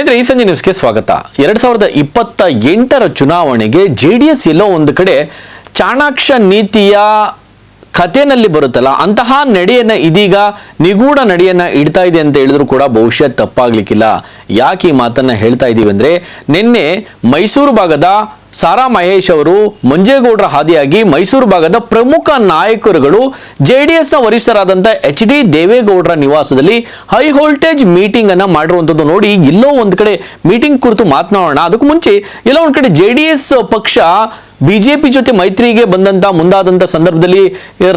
ಸ್ನೇಹಿತರೆ, ಈ ಸಂಜೆ ನ್ಯೂಸ್ಗೆ ಸ್ವಾಗತ. ಎರಡ್ ಸಾವಿರದ ಇಪ್ಪತ್ತ ಎಂಟರ ಚುನಾವಣೆಗೆ ಜೆ ಡಿ ಎಸ್ ಎಲ್ಲೋ ಒಂದು ಕಡೆ ಚಾಣಾಕ್ಷ ನೀತಿಯ ಕಥೆನಲ್ಲಿ ಬರುತ್ತಲ್ಲ, ಅಂತಹ ನಡೆಯನ್ನ ಇದೀಗ ನಿಗೂಢ ನಡೆಯನ್ನ ಇಡ್ತಾ ಇದೆ ಅಂತ ಹೇಳಿದ್ರು ಕೂಡ ಬಹುಶಃ ತಪ್ಪಾಗ್ಲಿಕ್ಕಿಲ್ಲ. ಯಾಕೆ ಈ ಮಾತನ್ನ ಹೇಳ್ತಾ ಇದ್ದೀವಿ ಅಂದ್ರೆ, ನಿನ್ನೆ ಮೈಸೂರು ಭಾಗದ ಸಾರಾ ಮಹೇಶ್ ಅವರು ಮಂಜೇಗೌಡರ ಹಾದಿಯಾಗಿ ಮೈಸೂರು ಭಾಗದ ಪ್ರಮುಖ ನಾಯಕರುಗಳು ಜೆ ಡಿ ಎಸ್ನ ವರಿಷ್ಠರಾದಂಥ ಎಚ್ ಡಿ ದೇವೇಗೌಡರ ನಿವಾಸದಲ್ಲಿ ಹೈ ವೋಲ್ಟೇಜ್ ಮೀಟಿಂಗ್ ಅನ್ನ ಮಾಡಿರುವಂಥದ್ದು ನೋಡಿ, ಎಲ್ಲೋ ಒಂದು ಕಡೆ ಮೀಟಿಂಗ್ ಕುರಿತು ಮಾತನಾಡೋಣ. ಅದಕ್ಕೂ ಮುಂಚೆ ಎಲ್ಲೋ ಒಂದು ಕಡೆ ಜೆ ಡಿ ಎಸ್ ಪಕ್ಷ ಬಿಜೆಪಿ ಜೊತೆ ಮೈತ್ರಿಗೆ ಬಂದಂತ ಮುಂದಾದಂತ ಸಂದರ್ಭದಲ್ಲಿ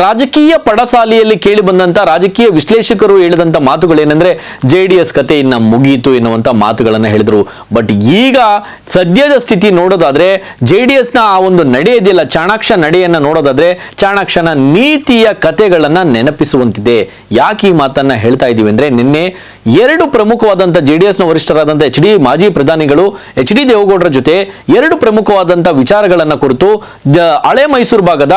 ರಾಜಕೀಯ ಪಡಸಾಲಿಯಲ್ಲಿ ಕೇಳಿ ಬಂದಂತ ರಾಜಕೀಯ ವಿಶ್ಲೇಷಕರು ಹೇಳಿದಂತ ಮಾತುಗಳೇನೆಂದ್ರೆ ಜೆ ಡಿ ಎಸ್ ಕತೆ ಇನ್ನ ಮುಗಿಯಿತು ಎನ್ನುವಂತ ಮಾತುಗಳನ್ನ ಹೇಳಿದ್ರು. ಬಟ್ ಈಗ ಸದ್ಯದ ಸ್ಥಿತಿ ನೋಡೋದಾದ್ರೆ ಜೆ ಡಿ ಎಸ್ನ ಆ ಒಂದು ನಡೆ ಇದೆಯಲ್ಲ, ಚಾಣಾಕ್ಷ ನಡೆಯನ್ನ ನೋಡೋದಾದ್ರೆ ಚಾಣಾಕ್ಷನ ನೀತಿಯ ಕತೆಗಳನ್ನ ನೆನಪಿಸುವಂತಿದೆ. ಯಾಕೆ ಈ ಮಾತನ್ನ ಹೇಳ್ತಾ ಇದೀವಿ ಅಂದ್ರೆ ನಿನ್ನೆ ಎರಡು ಪ್ರಮುಖವಾದಂತ ಜೆ ಡಿ ಎಸ್ನ ವರಿಷ್ಠರಾದಂಥ ಎಚ್ ಡಿ ಮಾಜಿ ಪ್ರಧಾನಿಗಳು ಎಚ್ ಡಿ ದೇವೇಗೌಡರ ಜೊತೆ ಎರಡು ಪ್ರಮುಖವಾದಂಥ ವಿಚಾರಗಳನ್ನು ಕುರಿತು ಹಳೆ ಮೈಸೂರು ಭಾಗದ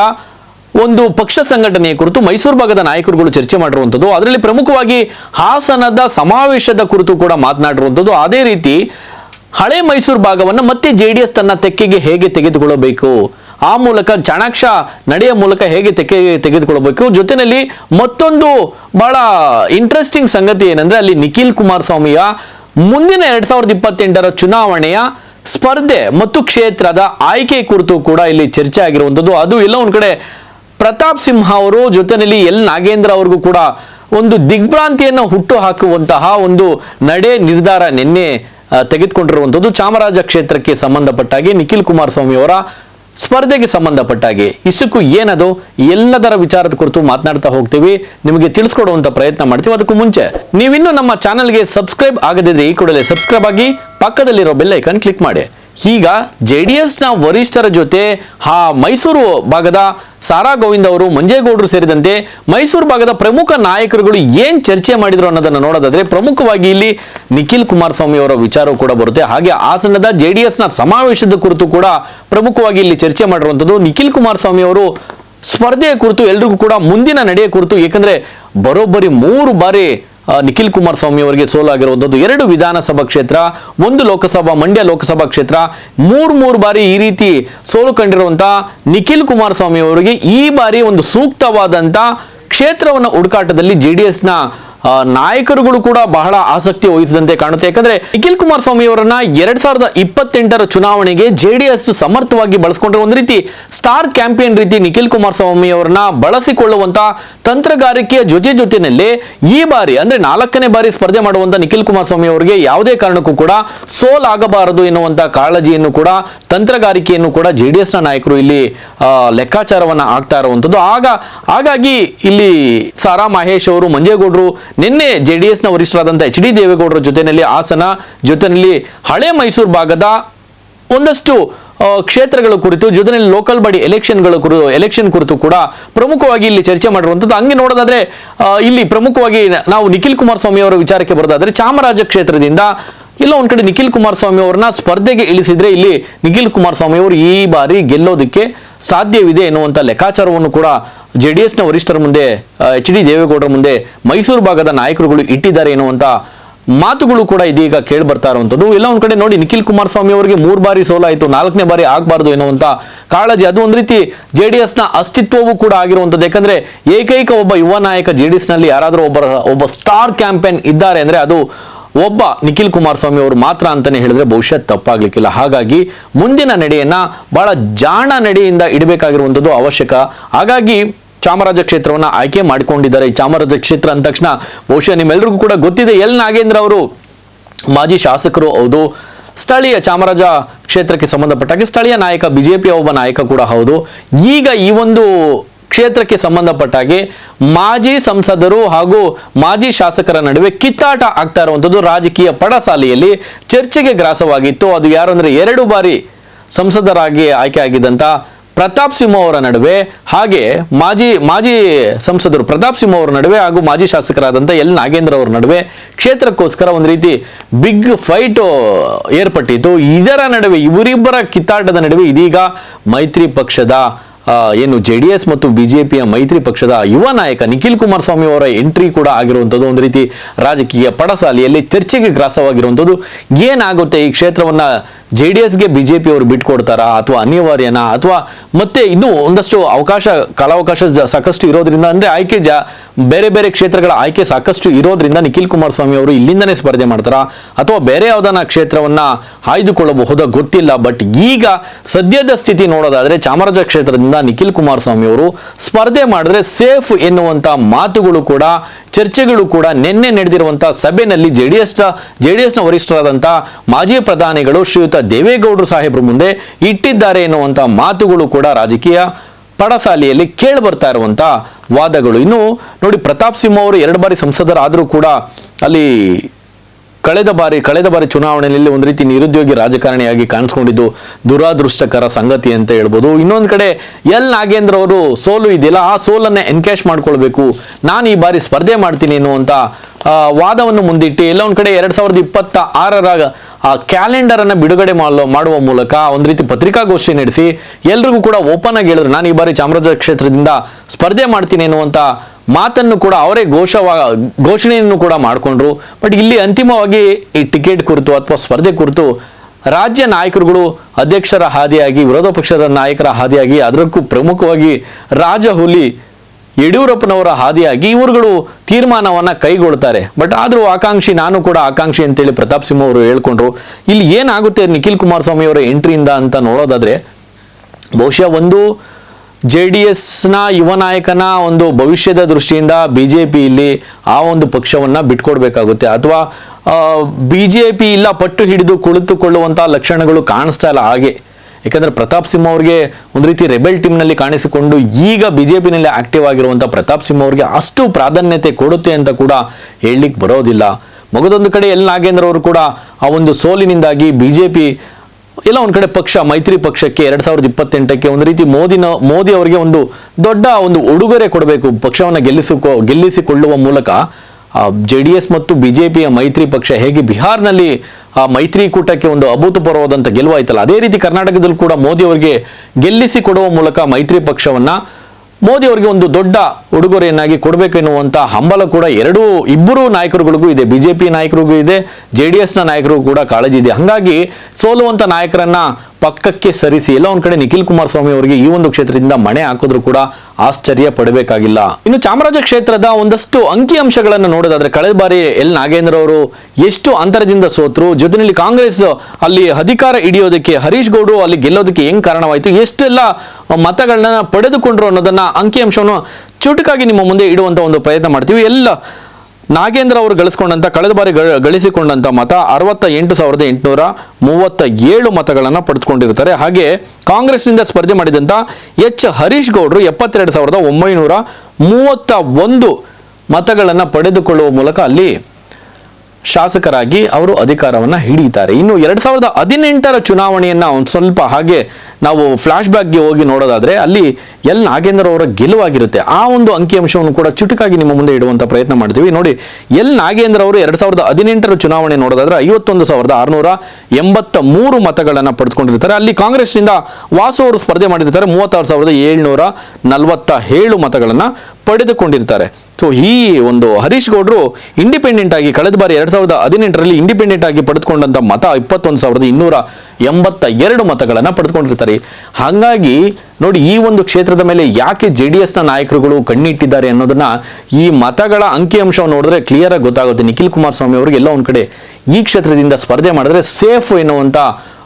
ಒಂದು ಪಕ್ಷ ಸಂಘಟನೆಯ ಕುರಿತು ಮೈಸೂರು ಭಾಗದ ನಾಯಕರುಗಳು ಚರ್ಚೆ ಮಾಡಿರುವಂಥದ್ದು. ಅದರಲ್ಲಿ ಪ್ರಮುಖವಾಗಿ ಹಾಸನದ ಸಮಾವೇಶದ ಕುರಿತು ಕೂಡ ಮಾತನಾಡಿರುವಂಥದ್ದು. ಅದೇ ರೀತಿ ಹಳೆ ಮೈಸೂರು ಭಾಗವನ್ನು ಮತ್ತೆ ಜೆ ಡಿ ಎಸ್ ತನ್ನ ತೆಕ್ಕೆಗೆ ಹೇಗೆ ತೆಗೆದುಕೊಳ್ಳಬೇಕು? ಆ ಮೂಲಕ ಚಾಣಾಕ್ಷ ನಡೆಯ ಮೂಲಕ ಹೇಗೆ ತೆಕ್ಕೆ ತೆಗೆದುಕೊಳ್ಳಬೇಕು? ಜೊತೆಯಲ್ಲಿ ಮತ್ತೊಂದು ಬಹಳ ಇಂಟ್ರೆಸ್ಟಿಂಗ್ ಸಂಗತಿ ಏನಂದ್ರೆ ಅಲ್ಲಿ ನಿಖಿಲ್ ಕುಮಾರಸ್ವಾಮಿಯ ಮುಂದಿನ ಎರಡ್ ಸಾವಿರದ ಇಪ್ಪತ್ತೆಂಟರ ಚುನಾವಣೆಯ ಸ್ಪರ್ಧೆ ಮತ್ತು ಕ್ಷೇತ್ರದ ಆಯ್ಕೆ ಕುರಿತು ಕೂಡ ಇಲ್ಲಿ ಚರ್ಚೆ ಆಗಿರುವಂಥದ್ದು. ಅದು ಎಲ್ಲ ಒಂದು ಕಡೆ ಪ್ರತಾಪ್ ಸಿಂಹ ಅವರು ಜೊತೆಯಲ್ಲಿ ಎಲ್ ನಾಗೇಂದ್ರ ಅವ್ರಿಗೂ ಕೂಡ ಒಂದು ದಿಗ್ಭ್ರಾಂತಿಯನ್ನು ಹುಟ್ಟು ಹಾಕುವಂತಹ ಒಂದು ನಡೆ ನಿರ್ಧಾರ ನಿನ್ನೆ ತೆಗೆದುಕೊಂಡಿರುವಂಥದ್ದು. ಚಾಮರಾಜ ಕ್ಷೇತ್ರಕ್ಕೆ ಸಂಬಂಧಪಟ್ಟಾಗಿ ನಿಖಿಲ್ ಕುಮಾರಸ್ವಾಮಿ ಅವರ ಸ್ಪರ್ಧೆಗೆ ಸಂಬಂಧಪಟ್ಟಾಗಿ ಇಷ್ಟಕ್ಕೂ ಏನದು? ಎಲ್ಲದರ ವಿಚಾರದ ಕುರಿತು ಮಾತನಾಡ್ತಾ ಹೋಗ್ತೀವಿ. ನಿಮಗೆ ತಿಳಿಸ್ಕೊಡುವಂಥ ಪ್ರಯತ್ನ ಮಾಡ್ತೀವಿ. ಅದಕ್ಕೂ ಮುಂಚೆ ನೀವಿನ್ನೂ ನಮ್ಮ ಚಾನಲ್ಗೆ ಸಬ್ಸ್ಕ್ರೈಬ್ ಆಗದಿದ್ರೆ ಈ ಕೂಡಲೇ ಸಬ್ಸ್ಕ್ರೈಬ್ ಆಗಿ ಪಕ್ಕದಲ್ಲಿರೋ ಬೆಲ್ ಐಕನ್ ಕ್ಲಿಕ್ ಮಾಡಿ. ಈಗ ಜೆ ಡಿ ಎಸ್ನ ವರಿಷ್ಠರ ಜೊತೆ ಆ ಮೈಸೂರು ಭಾಗದ ಸಾರಾ ಗೋವಿಂದ್ ಅವರು, ಮಂಜೇಗೌಡರು ಸೇರಿದಂತೆ ಮೈಸೂರು ಭಾಗದ ಪ್ರಮುಖ ನಾಯಕರುಗಳು ಏನ್ ಚರ್ಚೆ ಮಾಡಿದ್ರು ಅನ್ನೋದನ್ನ ನೋಡೋದಾದ್ರೆ ಪ್ರಮುಖವಾಗಿ ಇಲ್ಲಿ ನಿಖಿಲ್ ಕುಮಾರಸ್ವಾಮಿ ಅವರ ವಿಚಾರ ಕೂಡ ಬರುತ್ತೆ. ಹಾಗೆ ಹಾಸನದ ಜೆ ಡಿ ಎಸ್ನ ಸಮಾವೇಶದ ಕುರಿತು ಕೂಡ ಪ್ರಮುಖವಾಗಿ ಇಲ್ಲಿ ಚರ್ಚೆ ಮಾಡಿರುವಂಥದ್ದು ನಿಖಿಲ್ ಕುಮಾರಸ್ವಾಮಿ ಅವರು. ಸ್ಪರ್ಧೆಯ ಕುರಿತು ಎಲ್ರಿಗೂ ಕೂಡ ಮುಂದಿನ ನಡೆಯ ಕುರಿತು. ಏಕೆಂದ್ರೆ ಬರೋಬ್ಬರಿ ಮೂರು ಬಾರಿ ನಿಖಿಲ್ ಕುಮಾರಸ್ವಾಮಿ ಅವರಿಗೆ ಸೋಲಾಗಿರುವಂಥದ್ದು ಎರಡು ವಿಧಾನಸಭಾ ಕ್ಷೇತ್ರ, ಒಂದು ಲೋಕಸಭಾ, ಮಂಡ್ಯ ಲೋಕಸಭಾ ಕ್ಷೇತ್ರ. ಮೂರು ಮೂರು ಬಾರಿ ಈ ರೀತಿ ಸೋಲು ಕಂಡಿರುವಂತಹ ನಿಖಿಲ್ ಕುಮಾರಸ್ವಾಮಿ ಅವರಿಗೆ ಈ ಬಾರಿ ಒಂದು ಸೂಕ್ತವಾದಂತ ಕ್ಷೇತ್ರವನ್ನು ಹುಡುಕಾಟದಲ್ಲಿ ಜೆ ಡಿ ಎಸ್ನ ನಾಯಕರುಗಳು ಕೂಡ ಬಹಳ ಆಸಕ್ತಿ ವಹಿಸಿದಂತೆ ಕಾಣುತ್ತೆ. ಯಾಕಂದ್ರೆ ನಿಖಿಲ್ ಕುಮಾರಸ್ವಾಮಿ ಅವರನ್ನ ಎರಡ್ ಸಾವಿರದ ಇಪ್ಪತ್ತೆಂಟರ ಚುನಾವಣೆಗೆ ಜೆ ಡಿ ಎಸ್ ಸಮರ್ಥವಾಗಿ ಬಳಸ್ಕೊಂಡ್ರೆ ಒಂದು ರೀತಿ ಸ್ಟಾರ್ ಕ್ಯಾಂಪಿಯನ್ ರೀತಿ ನಿಖಿಲ್ ಕುಮಾರಸ್ವಾಮಿ ಅವರನ್ನ ಬಳಸಿಕೊಳ್ಳುವಂತ ತಂತ್ರಗಾರಿಕೆಯ ಜೊತೆ ಜೊತೆನಲ್ಲಿ ಈ ಬಾರಿ, ಅಂದ್ರೆ ನಾಲ್ಕನೇ ಬಾರಿ ಸ್ಪರ್ಧೆ ಮಾಡುವಂತ ನಿಖಿಲ್ ಕುಮಾರಸ್ವಾಮಿ ಅವರಿಗೆ ಯಾವುದೇ ಕಾರಣಕ್ಕೂ ಕೂಡ ಸೋಲಾಗಬಾರದು ಎನ್ನುವಂತ ಕಾಳಜಿಯನ್ನು ಕೂಡ, ತಂತ್ರಗಾರಿಕೆಯನ್ನು ಕೂಡ ಜೆ ಡಿ ಎಸ್ನ ನಾಯಕರು ಇಲ್ಲಿ ಲೆಕ್ಕಾಚಾರವನ್ನ ಆಗ್ತಾ ಇರುವಂತದ್ದು. ಆಗ, ಹಾಗಾಗಿ ಇಲ್ಲಿ ಸಾರಾ ಮಹೇಶ್ ಅವರು, ಮಂಜೇಗೌಡರು ನಿನ್ನೆ ಜೆ ಡಿ ಎಸ್ನ ವರಿಷ್ಠರಾದಂಥ ಎಚ್ ಡಿ ದೇವೇಗೌಡರ ಜೊತೆಯಲ್ಲಿ ಹಾಸನ, ಜೊತೆಯಲ್ಲಿ ಹಳೆ ಮೈಸೂರು ಭಾಗದ ಒಂದಷ್ಟು ಕ್ಷೇತ್ರಗಳ ಕುರಿತು, ಜೊತೆಯಲ್ಲಿ ಲೋಕಲ್ ಬಾಡಿ ಎಲೆಕ್ಷನ್ಗಳ ಕುರಿತು ಎಲೆಕ್ಷನ್ ಕುರಿತು ಕೂಡ ಪ್ರಮುಖವಾಗಿ ಇಲ್ಲಿ ಚರ್ಚೆ ಮಾಡಿರುವಂಥದ್ದು. ಹಂಗೆ ನೋಡೋದಾದ್ರೆ ಇಲ್ಲಿ ಪ್ರಮುಖವಾಗಿ ನಾವು ನಿಖಿಲ್ ಕುಮಾರಸ್ವಾಮಿ ಅವರ ವಿಚಾರಕ್ಕೆ ಬರೋದಾದ್ರೆ, ಚಾಮರಾಜ ಕ್ಷೇತ್ರದಿಂದ ಇಲ್ಲ ಒಂದ್ ಕಡೆ ನಿಖಿಲ್ ಕುಮಾರಸ್ವಾಮಿ ಅವರನ್ನ ಸ್ಪರ್ಧೆಗೆ ಇಳಿಸಿದ್ರೆ ಇಲ್ಲಿ ನಿಖಿಲ್ ಕುಮಾರಸ್ವಾಮಿ ಅವರು ಈ ಬಾರಿ ಗೆಲ್ಲೋದಕ್ಕೆ ಸಾಧ್ಯವಿದೆ ಎನ್ನುವಂಥ ಲೆಕ್ಕಾಚಾರವನ್ನು ಕೂಡ ಜೆ ಡಿ ಎಸ್ನ ವರಿಷ್ಠರ ಮುಂದೆ ಎಚ್ ಡಿ ದೇವೇಗೌಡರ ಮುಂದೆ ಮೈಸೂರು ಭಾಗದ ನಾಯಕರುಗಳು ಇಟ್ಟಿದ್ದಾರೆ ಎನ್ನುವಂಥ ಮಾತುಗಳು ಕೂಡ ಇದೀಗ ಕೇಳಿ ಬರ್ತಾ ಇರುವಂತದ್ದು. ಎಲ್ಲ ಒಂದು ಕಡೆ ನೋಡಿ, ನಿಖಿಲ್ ಕುಮಾರಸ್ವಾಮಿ ಅವರಿಗೆ ಮೂರು ಬಾರಿ ಸೋಲಾಯಿತು, ನಾಲ್ಕನೇ ಬಾರಿ ಆಗಬಾರ್ದು ಎನ್ನುವಂತ ಕಾಳಜಿ. ಅದು ಒಂದು ರೀತಿ ಜೆ ಡಿ ಎಸ್ನ ಅಸ್ತಿತ್ವವೂ ಕೂಡ ಆಗಿರುವಂತದ್ದು. ಯಾಕಂದ್ರೆ ಏಕೈಕ ಒಬ್ಬ ಯುವ ನಾಯಕ ಜೆ ಡಿ ಎಸ್ನಲ್ಲಿ ಯಾರಾದರೂ ಒಬ್ಬ ಒಬ್ಬ ಸ್ಟಾರ್ ಕ್ಯಾಂಪೇನ್ ಇದ್ದಾರೆ ಅಂದ್ರೆ ಅದು ಒಬ್ಬ ನಿಖಿಲ್ ಕುಮಾರಸ್ವಾಮಿ ಅವರು ಮಾತ್ರ ಅಂತಾನೆ ಹೇಳಿದ್ರೆ ಬಹುಶಃ ತಪ್ಪಾಗ್ಲಿಕ್ಕಿಲ್ಲ. ಹಾಗಾಗಿ ಮುಂದಿನ ನಡೆಯನ್ನ ಬಹಳ ಜಾಣ ನಡೆಯಿಂದ ಇಡಬೇಕಾಗಿರುವಂಥದ್ದು ಅವಶ್ಯಕ. ಹಾಗಾಗಿ ಚಾಮರಾಜ ಕ್ಷೇತ್ರವನ್ನ ಆಯ್ಕೆ ಮಾಡಿಕೊಂಡಿದ್ದಾರೆ. ಈ ಚಾಮರಾಜ ಕ್ಷೇತ್ರ ಅಂದ ತಕ್ಷಣ ಬಹುಶಃ ನಿಮ್ಮೆಲ್ರಿಗೂ ಕೂಡ ಗೊತ್ತಿದೆ. ಎಲ್ ನಾಗೇಂದ್ರ ಅವರು ಮಾಜಿ ಶಾಸಕರು ಹೌದು. ಸ್ಥಳೀಯ ಚಾಮರಾಜ ಕ್ಷೇತ್ರಕ್ಕೆ ಸಂಬಂಧಪಟ್ಟಾಗೆ ಸ್ಥಳೀಯ ನಾಯಕ ಬಿಜೆಪಿಯ ಒಬ್ಬ ನಾಯಕ ಕೂಡ ಹೌದು. ಈಗ ಈ ಒಂದು ಕ್ಷೇತ್ರಕ್ಕೆ ಸಂಬಂಧಪಟ್ಟಾಗೆ ಮಾಜಿ ಸಂಸದರು ಹಾಗೂ ಮಾಜಿ ಶಾಸಕರ ನಡುವೆ ಕಿತ್ತಾಟ ಆಗ್ತಾ ಇರುವಂಥದ್ದು ರಾಜಕೀಯ ಪಡಸಾಲೆಯಲ್ಲಿ ಚರ್ಚೆಗೆ ಗ್ರಾಸವಾಗಿತ್ತು. ಅದು ಯಾರು ಅಂದರೆ ಎರಡು ಬಾರಿ ಸಂಸದರಾಗಿ ಆಯ್ಕೆ ಆಗಿದ್ದಂತ ಪ್ರತಾಪ್ ಸಿಂಹ ಅವರ ನಡುವೆ ಹಾಗೆ ಮಾಜಿ ಮಾಜಿ ಸಂಸದರು ಪ್ರತಾಪ್ ಸಿಂಹ ಅವರ ನಡುವೆ ಹಾಗೂ ಮಾಜಿ ಶಾಸಕರಾದಂಥ ಎಲ್ ನಾಗೇಂದ್ರ ಅವರ ನಡುವೆ ಕ್ಷೇತ್ರಕ್ಕೋಸ್ಕರ ಒಂದು ರೀತಿ ಬಿಗ್ ಫೈಟ್ ಏರ್ಪಟ್ಟಿತ್ತು. ಇದರ ನಡುವೆ ಇವರಿಬ್ಬರ ಕಿತ್ತಾಟದ ನಡುವೆ ಇದೀಗ ಮೈತ್ರಿ ಪಕ್ಷದ ಏನು ಜೆ ಡಿ ಎಸ್ ಮತ್ತು ಬಿಜೆಪಿಯ ಮೈತ್ರಿ ಪಕ್ಷದ ಯುವ ನಾಯಕ ನಿಖಿಲ್ ಕುಮಾರಸ್ವಾಮಿ ಅವರ ಎಂಟ್ರಿ ಕೂಡ ಆಗಿರುವಂಥದ್ದು, ಒಂದು ರೀತಿ ರಾಜಕೀಯ ಪಡಸಾಲಿಯಲ್ಲಿ ಚರ್ಚೆಗೆ ಗ್ರಾಸವಾಗಿರುವಂಥದ್ದು. ಏನಾಗುತ್ತೆ ಈ ಕ್ಷೇತ್ರವನ್ನ ಜೆ ಡಿ ಎಸ್ಗೆ ಬಿಜೆಪಿ ಅವರು ಬಿಟ್ಕೊಡ್ತಾರಾ ಅಥವಾ ಅನಿವಾರ್ಯನಾ? ಅಥವಾ ಮತ್ತೆ ಇನ್ನೂ ಒಂದಷ್ಟು ಅವಕಾಶ, ಕಾಲಾವಕಾಶ ಸಾಕಷ್ಟು ಇರೋದ್ರಿಂದ ಅಂದ್ರೆ ಆಯ್ಕೆ ಜಾ ಬೇರೆ ಬೇರೆ ಕ್ಷೇತ್ರಗಳ ಆಯ್ಕೆ ಸಾಕಷ್ಟು ಇರೋದ್ರಿಂದ ನಿಖಿಲ್ ಕುಮಾರಸ್ವಾಮಿ ಅವರು ಇಲ್ಲಿಂದನೇ ಸ್ಪರ್ಧೆ ಮಾಡ್ತಾರಾ? ಅಥವಾ ಬೇರೆ ಯಾವ್ದಾನ ಕ್ಷೇತ್ರವನ್ನ ಆಯ್ದುಕೊಳ್ಳಬಹುದೋ ಗೊತ್ತಿಲ್ಲ, ಬಟ್ ಈಗ ಸದ್ಯದ ಸ್ಥಿತಿ ನೋಡೋದಾದ್ರೆ ಚಾಮರಾಜ ಕ್ಷೇತ್ರದಿಂದ ನಿಖಿಲ್ ಕುಮಾರಸ್ವಾಮಿ ಅವರು ಸ್ಪರ್ಧೆ ಮಾಡಿದ್ರೆ ಸೇಫ್ ಎನ್ನುವಂತ ಮಾತುಗಳು ಕೂಡ, ಚರ್ಚೆಗಳು ಕೂಡ ನಿನ್ನೆ ನಡೆದಿರುವಂತಹ ಸಭೆಯಲ್ಲಿ ಜೆಡಿಎಸ್ ಜೆಡಿಎಸ್ನ ವರಿಷ್ಠರಾದಂತ ಮಾಜಿ ಪ್ರಧಾನಿಗಳು ಶ್ರೀಯುತ ದೇವೇಗೌಡರು ಸಾಹೇಬ್ರ ಮುಂದೆ ಇಟ್ಟಿದ್ದಾರೆ ಎನ್ನುವಂತ ಮಾತುಗಳು ಕೂಡ ರಾಜಕೀಯ ಪಡಸಾಲಿಯಲ್ಲಿ ಕೇಳಿ ಬರ್ತಾ ಇರುವಂತ ವಾದಗಳು. ಇನ್ನು ನೋಡಿ, ಪ್ರತಾಪ್ ಸಿಂಹ ಅವರು ಎರಡು ಬಾರಿ ಸಂಸದರಾದರೂ ಕೂಡ ಅಲ್ಲಿ ಕಳೆದ ಬಾರಿ ಕಳೆದ ಬಾರಿ ಚುನಾವಣೆಯಲ್ಲಿ ಒಂದು ರೀತಿ ನಿರುದ್ಯೋಗಿ ರಾಜಕಾರಣಿಯಾಗಿ ಕಾಣಿಸ್ಕೊಂಡಿದ್ದು ದುರಾದೃಷ್ಟಕರ ಸಂಗತಿ ಅಂತ ಹೇಳ್ಬೋದು. ಇನ್ನೊಂದು ಕಡೆ, ಎಲ್ ನಾಗೇಂದ್ರ ಅವರು ಸೋಲು ಇದೆಯಲ್ಲ, ಆ ಸೋಲನ್ನ ಎನ್ಕ್ಯಾಶ್ ಮಾಡ್ಕೊಳ್ಬೇಕು, ನಾನು ಈ ಬಾರಿ ಸ್ಪರ್ಧೆ ಮಾಡ್ತೀನಿ ಎನ್ನುವಂಥ ವಾದವನ್ನು ಮುಂದಿಟ್ಟು ಎಲ್ಲ ಒಂದ್ ಕಡೆ ಎರಡು ಸಾವಿರದ ಇಪ್ಪತ್ತ ಆರರ, ಆ ಕ್ಯಾಲೆಂಡರ್ ಅನ್ನ ಬಿಡುಗಡೆ ಮಾಡುವ ಮೂಲಕ ಒಂದು ರೀತಿ ಪತ್ರಿಕಾಗೋಷ್ಠಿ ನಡೆಸಿ, ಎಲ್ರಿಗೂ ಕೂಡ ಓಪನ್ ಆಗಿ ಹೇಳಿದ್ರು, ನಾನು ಈ ಬಾರಿ ಚಾಮರಾಜ ಕ್ಷೇತ್ರದಿಂದ ಸ್ಪರ್ಧೆ ಮಾಡ್ತೀನಿ ಎನ್ನುವಂತ ಮಾತನ್ನು ಕೂಡ ಅವರೇ ಘೋಷವಾ, ಘೋಷಣೆಯನ್ನು ಕೂಡ ಮಾಡಿಕೊಂಡ್ರು. ಬಟ್ ಇಲ್ಲಿ ಅಂತಿಮವಾಗಿ ಈ ಟಿಕೆಟ್ ಕುರಿತು ಅಥವಾ ಸ್ಪರ್ಧೆ ಕುರಿತು ರಾಜ್ಯ ನಾಯಕರುಗಳು ಅಧ್ಯಕ್ಷರ ಹಾದಿಯಾಗಿ, ವಿರೋಧ ಪಕ್ಷದ ನಾಯಕರ ಹಾದಿಯಾಗಿ, ಅದಕ್ಕೂ ಪ್ರಮುಖವಾಗಿ ರಾಜಹುಲಿ ಯಡಿಯೂರಪ್ಪನವರ ಹಾದಿಯಾಗಿ ಇವರುಗಳು ತೀರ್ಮಾನವನ್ನು ಕೈಗೊಳ್ತಾರೆ. ಬಟ್ ಆದರೂ ಆಕಾಂಕ್ಷಿ, ನಾನು ಕೂಡ ಆಕಾಂಕ್ಷಿ ಅಂತೇಳಿ ಪ್ರತಾಪ್ ಸಿಂಹ ಅವರು ಹೇಳ್ಕೊಂಡ್ರು. ಇಲ್ಲಿ ಏನಾಗುತ್ತೆ ನಿಖಿಲ್ ಕುಮಾರಸ್ವಾಮಿ ಅವರ ಎಂಟ್ರಿಯಿಂದ ಅಂತ ನೋಡೋದಾದ್ರೆ ಬಹುಶಃ ಒಂದು ಜೆ ಡಿ ಎಸ್ನ ಯುವ ನಾಯಕನ ಒಂದು ಭವಿಷ್ಯದ ದೃಷ್ಟಿಯಿಂದ ಬಿ ಜೆ ಪಿ ಇಲ್ಲಿ ಆ ಒಂದು ಪಕ್ಷವನ್ನ ಬಿಟ್ಕೊಡ್ಬೇಕಾಗುತ್ತೆ. ಅಥವಾ ಬಿ ಜೆ ಪಿ ಇಲ್ಲ, ಪಟ್ಟು ಹಿಡಿದು ಕುಳಿತುಕೊಳ್ಳುವಂಥ ಲಕ್ಷಣಗಳು ಕಾಣಿಸ್ತಾ ಇಲ್ಲ ಹಾಗೆ. ಯಾಕಂದರೆ ಪ್ರತಾಪ್ ಸಿಂಹ ಅವ್ರಿಗೆ ಒಂದು ರೀತಿ ರೆಬೆಲ್ ಟೀಮ್ನಲ್ಲಿ ಕಾಣಿಸಿಕೊಂಡು ಈಗ ಬಿ ಜೆ ಪಿನಲ್ಲಿ ಆಕ್ಟಿವ್ ಆಗಿರುವಂಥ ಪ್ರತಾಪ್ ಸಿಂಹ ಅವ್ರಿಗೆ ಅಷ್ಟು ಪ್ರಾಧಾನ್ಯತೆ ಕೊಡುತ್ತೆ ಅಂತ ಕೂಡ ಹೇಳಲಿಕ್ಕೆ ಬರೋದಿಲ್ಲ. ಮಗದೊಂದು ಕಡೆ ಎಲ್ ನಾಗೇಂದ್ರ ಅವರು ಕೂಡ ಆ ಒಂದು ಸೋಲಿನಿಂದಾಗಿ ಬಿಜೆಪಿ ಎಲ್ಲ ಒಂದು ಕಡೆ ಪಕ್ಷ, ಮೈತ್ರಿ ಪಕ್ಷಕ್ಕೆ ಎರಡ್ ಸಾವಿರದ ಇಪ್ಪತ್ತೆಂಟಕ್ಕೆ ಒಂದು ರೀತಿ ಮೋದಿನ, ಮೋದಿ ಅವರಿಗೆ ಒಂದು ದೊಡ್ಡ ಒಂದು ಉಡುಗೊರೆ ಕೊಡಬೇಕು ಪಕ್ಷವನ್ನು ಗೆಲ್ಲಿಸಿಕೊ, ಗೆಲ್ಲಿಸಿಕೊಳ್ಳುವ ಮೂಲಕ. ಜೆ ಡಿ ಎಸ್ ಮತ್ತು ಬಿಜೆಪಿಯ ಮೈತ್ರಿ ಪಕ್ಷ ಹೇಗೆ ಬಿಹಾರ್ನಲ್ಲಿ, ಆ, ಮೈತ್ರಿಕೂಟಕ್ಕೆ ಒಂದು ಅಭೂತಪೂರ್ವವಾದಂಥ ಗೆಲುವಾಯ್ತಲ್ಲ, ಅದೇ ರೀತಿ ಕರ್ನಾಟಕದಲ್ಲೂ ಕೂಡ ಮೋದಿ ಅವರಿಗೆ ಗೆಲ್ಲಿಸಿಕೊಡುವ ಮೂಲಕ ಮೈತ್ರಿ ಪಕ್ಷವನ್ನ ಮೋದಿ ಅವರಿಗೆ ಒಂದು ದೊಡ್ಡ ಉಡುಗೊರೆಯನ್ನಾಗಿ ಕೊಡಬೇಕೆನ್ನುವಂಥ ಹಂಬಲ ಕೂಡ ಎರಡೂ ಇಬ್ಬರು ನಾಯಕರುಗಳಿಗೂ ಇದೆ. ಬಿಜೆಪಿ ನಾಯಕರಿಗೂ ಇದೆ ಜೆ ಡಿ ಎಸ್ನ ನಾಯಕರಿಗೂ ಕೂಡ ಕಾಳಜಿ ಇದೆ. ಹಾಗಾಗಿ ಸೋಲುವಂಥ ನಾಯಕರನ್ನ ಪಕ್ಕಕ್ಕೆ ಸರಿಸಿ, ಎಲ್ಲ ಒಂದ್ ಕಡೆ ನಿಖಿಲ್ ಕುಮಾರಸ್ವಾಮಿ ಅವರಿಗೆ ಈ ಒಂದು ಕ್ಷೇತ್ರದಿಂದ ಮಣೆ ಹಾಕಿದ್ರು ಕೂಡ ಆಶ್ಚರ್ಯ ಪಡಬೇಕಾಗಿಲ್ಲ. ಇನ್ನು ಚಾಮರಾಜ ಕ್ಷೇತ್ರದ ಒಂದಷ್ಟು ಅಂಕಿ ಅಂಶಗಳನ್ನು ನೋಡೋದಾದ್ರೆ, ಕಳೆದ ಬಾರಿ ಎಲ್ ನಾಗೇಂದ್ರ ಅವರು ಎಷ್ಟು ಅಂತರದಿಂದ ಸೋತರು, ಜೊತೆಯಲ್ಲಿ ಕಾಂಗ್ರೆಸ್ ಅಲ್ಲಿ ಅಧಿಕಾರ ಹಿಡಿಯೋದಕ್ಕೆ, ಹರೀಶ್ ಗೌಡ್ರು ಅಲ್ಲಿ ಗೆಲ್ಲೋದಕ್ಕೆ ಹೆಂಗ್ ಕಾರಣವಾಯಿತು, ಎಷ್ಟೆಲ್ಲ ಮತಗಳನ್ನ ಪಡೆದುಕೊಂಡ್ರು ಅನ್ನೋದನ್ನ ಅಂಕಿ ಅಂಶವನ್ನು ಚುಟುಕಾಗಿ ನಿಮ್ಮ ಮುಂದೆ ಇಡುವಂತ ಒಂದು ಪ್ರಯತ್ನ ಮಾಡ್ತೀವಿ. ಎಲ್ಲ ನಾಗೇಂದ್ರ ಅವರು ಗಳಿಸಿಕೊಂಡಂತ, ಕಳೆದ ಬಾರಿ ಗಳಿಸಿಕೊಂಡಂತ ಮತ ಅರವತ್ತ ಎಂಟು ಸಾವಿರದ ಎಂಟುನೂರ ಮೂವತ್ತ ಏಳು ಮತಗಳನ್ನು ಪಡೆದುಕೊಂಡಿರುತ್ತಾರೆ. ಹಾಗೆ ಕಾಂಗ್ರೆಸ್ನಿಂದ ಸ್ಪರ್ಧೆ ಮಾಡಿದಂತ ಎಚ್. ಹರೀಶ್ ಗೌಡ್ರು ಎಪ್ಪತ್ತೆರಡು ಸಾವಿರದ ಒಂಬೈನೂರ ಮೂವತ್ತ ಒಂದು ಮತಗಳನ್ನು ಪಡೆದುಕೊಳ್ಳುವ ಮೂಲಕ ಅಲ್ಲಿ ಶಾಸಕರಾಗಿ ಅವರು ಅಧಿಕಾರವನ್ನ ಹಿಡಿತಾರೆ ಇನ್ನು ಎರಡ್ ಸಾವಿರದ ಹದಿನೆಂಟರ ಚುನಾವಣೆಯನ್ನ ಒಂದು ಸ್ವಲ್ಪ ಹಾಗೆ ನಾವು ಫ್ಲಾಶ್ ಬ್ಯಾಕ್ಗೆ ಹೋಗಿ ನೋಡೋದಾದ್ರೆ ಅಲ್ಲಿ ಎಲ್ ನಾಗೇಂದ್ರ ಅವರ ಗೆಲುವಾಗಿರುತ್ತೆ. ಆ ಒಂದು ಅಂಕಿಅಂಶವನ್ನು ಕೂಡ ಚುಟುಕಾಗಿ ನಿಮ್ಮ ಮುಂದೆ ಇಡುವಂತ ಪ್ರಯತ್ನ ಮಾಡ್ತೀವಿ. ನೋಡಿ, ಎಲ್ ನಾಗೇಂದ್ರ ಅವರು ಎರಡ್ ಸಾವಿರದ ಹದಿನೆಂಟರ ಚುನಾವಣೆ ನೋಡೋದಾದ್ರೆ ಐವತ್ತೊಂದು ಸಾವಿರದ ಆರುನೂರ ಎಂಬತ್ತ ಮೂರು ಮತಗಳನ್ನ ಪಡೆದುಕೊಂಡಿರ್ತಾರೆ. ಅಲ್ಲಿ ಕಾಂಗ್ರೆಸ್ನಿಂದ ವಾಸು ಅವರು ಸ್ಪರ್ಧೆ ಮಾಡಿರ್ತಾರೆ. ಮೂವತ್ತಾರು ಸಾವಿರದ ಏಳ್ನೂರ ನಲವತ್ತ ಏಳು ಮತಗಳನ್ನ ಪಡೆದುಕೊಂಡಿರ್ತಾರೆ. ಸೊ ಈ ಒಂದು ಹರೀಶ್ ಗೌಡ್ರು ಇಂಡಿಪೆಂಡೆಂಟ್ ಆಗಿ ಕಳೆದ ಬಾರಿ ಎರಡ್ ಸಾವಿರದ ಹದಿನೆಂಟರಲ್ಲಿ ಇಂಡಿಪೆಂಡೆಂಟ್ ಆಗಿ ಪಡೆದುಕೊಂಡಂತ ಮತ ಇಪ್ಪತ್ತೊಂದು ಸಾವಿರದ ಇನ್ನೂರ ಎಂಬತ್ತ ಎರಡು ಮತಗಳನ್ನ ಪಡೆದುಕೊಂಡಿರ್ತಾರೆ. ಹಾಗಾಗಿ ನೋಡಿ ಈ ಒಂದು ಕ್ಷೇತ್ರದ ಮೇಲೆ ಯಾಕೆ ಜೆ ಡಿ ಎಸ್ನ ನಾಯಕರುಗಳು ಕಣ್ಣಿಟ್ಟಿದ್ದಾರೆ ಅನ್ನೋದನ್ನ ಈ ಮತಗಳ ಅಂಕಿಅಂಶವನ್ನು ನೋಡಿದ್ರೆ ಕ್ಲಿಯರ್ ಆಗಿ ಗೊತ್ತಾಗುತ್ತೆ. ನಿಖಿಲ್ ಕುಮಾರಸ್ವಾಮಿ ಅವರಿಗೆ ಎಲ್ಲ ಒಂದು ಕಡೆ ಈ ಕ್ಷೇತ್ರದಿಂದ ಸ್ಪರ್ಧೆ ಮಾಡಿದ್ರೆ ಸೇಫ್ ಎನ್ನುವಂತ ಆ,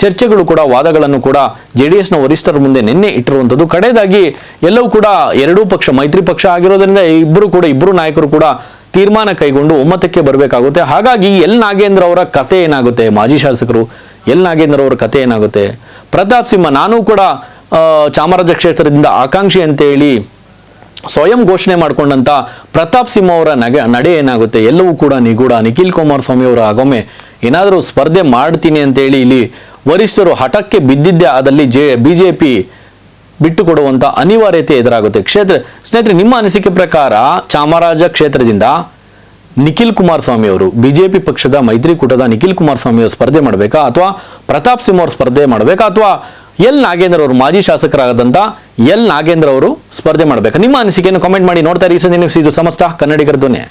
ಚರ್ಚೆಗಳು ಕೂಡ, ವಾದಗಳನ್ನು ಕೂಡ ಜೆ ಡಿ ಎಸ್ನ ವರಿಷ್ಠರ ಮುಂದೆ ನಿನ್ನೆ ಇಟ್ಟಿರುವಂಥದ್ದು. ಕಡೆಯದಾಗಿ ಎಲ್ಲವೂ ಕೂಡ ಎರಡೂ ಪಕ್ಷ, ಮೈತ್ರಿ ಪಕ್ಷ ಆಗಿರೋದ್ರಿಂದ ಇಬ್ಬರು ಕೂಡ, ಇಬ್ಬರು ನಾಯಕರು ಕೂಡ ತೀರ್ಮಾನ ಕೈಗೊಂಡು ಒಮ್ಮತಕ್ಕೆ ಬರಬೇಕಾಗುತ್ತೆ. ಹಾಗಾಗಿ ಎಲ್ ನಾಗೇಂದ್ರ ಅವರ ಕತೆ ಏನಾಗುತ್ತೆ? ಮಾಜಿ ಶಾಸಕರು, ಎಲ್ ನಾಗೇಂದ್ರ ಅವರ ಕತೆ ಏನಾಗುತ್ತೆ? ಪ್ರತಾಪ್ ಸಿಂಹ, ನಾನು ಕೂಡ ಚಾಮರಾಜ ಕ್ಷೇತ್ರದಿಂದ ಆಕಾಂಕ್ಷಿ ಅಂತೇಳಿ ಸ್ವಯಂ ಘೋಷಣೆ ಮಾಡಿಕೊಂಡಂತ ಪ್ರತಾಪ್ ಸಿಂಹ ಅವರ ನಗೆ, ನಡೆ ಏನಾಗುತ್ತೆ? ಎಲ್ಲವೂ ಕೂಡ ನಿಗೂಢ. ನಿಖಿಲ್ ಕುಮಾರಸ್ವಾಮಿ ಅವರ ಆಗೊಮ್ಮೆ ಏನಾದರೂ ಸ್ಪರ್ಧೆ ಮಾಡ್ತೀನಿ ಅಂತೇಳಿ ಇಲ್ಲಿ ವರಿಷ್ಠರು ಹಠಕ್ಕೆ ಬಿದ್ದಿದ್ದೇ ಆದಲ್ಲಿ ಜೆ, ಬಿಜೆಪಿ ಬಿಟ್ಟು ಕೊಡುವಂಥ ಅನಿವಾರ್ಯತೆ ಎದುರಾಗುತ್ತೆ. ಕ್ಷೇತ್ರ, ಸ್ನೇಹಿತರೆ, ನಿಮ್ಮ ಅನಿಸಿಕೆ ಪ್ರಕಾರ ಚಾಮರಾಜ ಕ್ಷೇತ್ರದಿಂದ ನಿಖಿಲ್ ಕುಮಾರಸ್ವಾಮಿ ಅವರು, ಬಿಜೆಪಿ ಪಕ್ಷದ ಮೈತ್ರಿಕೂಟದ ನಿಖಿಲ್ ಕುಮಾರಸ್ವಾಮಿ ಅವರು ಸ್ಪರ್ಧೆ ಮಾಡಬೇಕಾ? ಅಥವಾ ಪ್ರತಾಪ್ ಸಿಂಹ ಅವರು ಸ್ಪರ್ಧೆ ಮಾಡಬೇಕಾ? ಅಥವಾ ಎಲ್ ನಾಗೇಂದ್ರ ಅವರು ಮಾಜಿ ಶಾಸಕರಾದಂಥ ಎಲ್ ನಾಗೇಂದ್ರ ಅವರು ಸ್ಪರ್ಧೆ ಮಾಡಬೇಕಾ? ನಿಮ್ಮ ಅನಿಸಿಕೆಯನ್ನು ಕಾಮೆಂಟ್ ಮಾಡಿ ನೋಡ್ತಾ ಇರಿ. ಸಮಸ್ತ ಕನ್ನಡಿಗರ ಧ್ವನಿ.